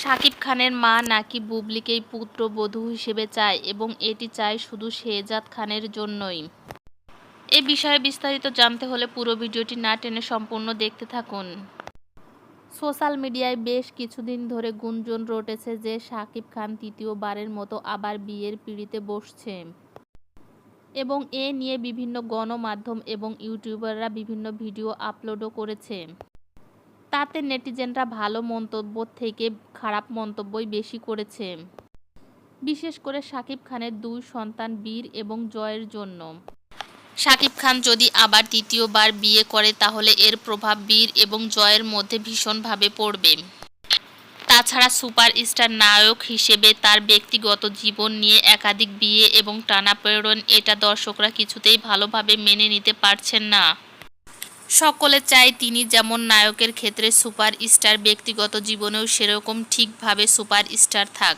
শাকিব খানের মা নাকি বুবলিকেই পুত্রবধূ হিসেবে চায় এবং এটি চায় শুধু শেহজাদ খানের জন্যই? এ বিষয়ে বিস্তারিত জানতে হলে পুরো ভিডিওটি না টেনে সম্পূর্ণ দেখতে থাকুন। সোশ্যাল মিডিয়ায় বেশ কিছুদিন ধরে গুঞ্জন রটেছে যে শাকিব খান তৃতীয়বারের মতো আবার বিয়ের পিঁড়িতে বসছে। এবং এ নিয়ে বিভিন্ন গণমাধ্যম এবং ইউটিউবাররা বিভিন্ন ভিডিও আপলোডও করেছে। তাতে নেটিজেনরা ভালো মন্তব্য থেকে খারাপ মন্তব্যই বেশি করেছে। বিশেষ করে শাকিব খানের দুই সন্তান বীর এবং জয়ের জন্য। শাকিব খান যদি আবার তৃতীয়বার বিয়ে করে, তাহলে এর প্রভাব বীর এবং জয়ের মধ্যে ভীষণভাবে পড়বে। তাছাড়া সুপারস্টার নায়ক হিসেবে তার ব্যক্তিগত জীবন নিয়ে একাধিক বিয়ে এবং টানাপোড়েন এটা দর্শকরা কিছুতেই ভালোভাবে মেনে নিতে পারছেন না। সকলে চায় তিনি যেমন নায়কের ক্ষেত্রে সুপার স্টার ব্যক্তিগত জীবনেও সেরকম ঠিকভাবে সুপার স্টার থাক।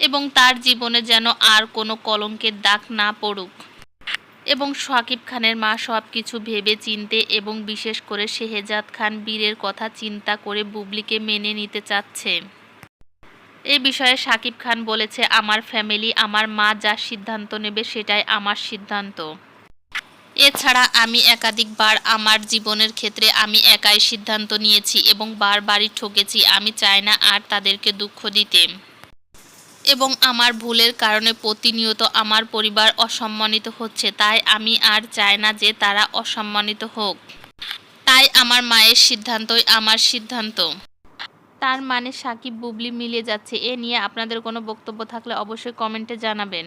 এবং তার জীবনে যেন আর কোনো কলঙ্কের দাগ না পড়ুক। এবং শাকিব খানের মা সব কিছু ভেবে চিনতে এবং বিশেষ করে শেহজাদ খান বীরের কথা চিন্তা করে বুবলিকে মেনে নিতে চাচ্ছে। এ বিষয়ে শাকিব খান বলেছে, আমার ফ্যামিলি, আমার মা যা সিদ্ধান্ত নেবে সেটাই আমার সিদ্ধান্ত। এছাড়া আমি একাধিকবার আমার জীবনের ক্ষেত্রে আমি একাই সিদ্ধান্ত নিয়েছি এবং বারবারই ঠকেছি, আমি চাই না আর তাদেরকে দুঃখ দিতে। এবং আমার ভুলের কারণে প্রতিনিয়ত আমার পরিবার অসম্মানিত হচ্ছে, তাই আমি আর চাই না যে তারা অসম্মানিত হোক। তাই আমার মায়ের সিদ্ধান্তই আমার সিদ্ধান্ত। তার মানে সাকিব বুবলি মিলে যাচ্ছে, এ নিয়ে আপনাদের কোনো বক্তব্য থাকলে অবশ্যই কমেন্টে জানাবেন।